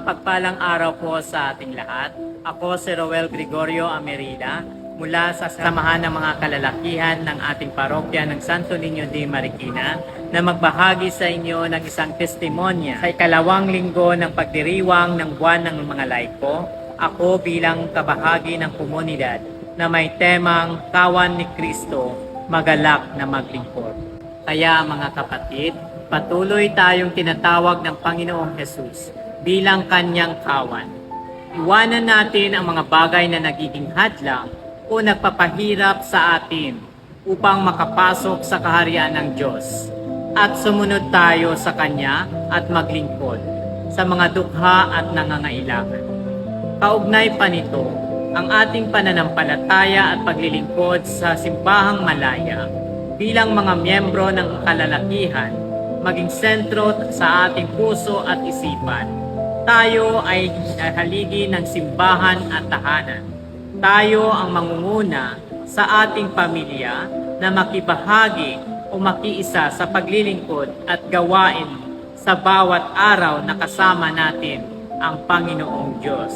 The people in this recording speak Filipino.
Mapagpalang araw po sa ating lahat. Ako si Roel Gregorio Amerila mula sa samahan ng mga kalalakihan ng ating parokya ng Santo Niño de Marikina na magbahagi sa inyo ng isang testimonya sa ikalawang linggo ng pagdiriwang ng buwan ng mga laiko. Ako bilang kabahagi ng komunidad na may temang Kawan ni Kristo, Magalak na Maglingkod. Kaya mga kapatid, patuloy tayong tinatawag ng Panginoong Hesus bilang kanyang kawan. Iwanan natin ang mga bagay na nagiging hadlang o nagpapahirap sa atin upang makapasok sa kaharian ng Diyos at sumunod tayo sa Kanya at maglingkod sa mga dukha at nangangailangan. Kaugnay pa nito, ang ating pananampalataya at paglilingkod sa simbahang malaya bilang mga miyembro ng kalalakihan maging sentro sa ating puso at isipan. Tayo ay haligi ng simbahan at tahanan. Tayo ang mangunguna sa ating pamilya na makibahagi o makiisa sa paglilingkod at gawain sa bawat araw na kasama natin ang Panginoong Diyos.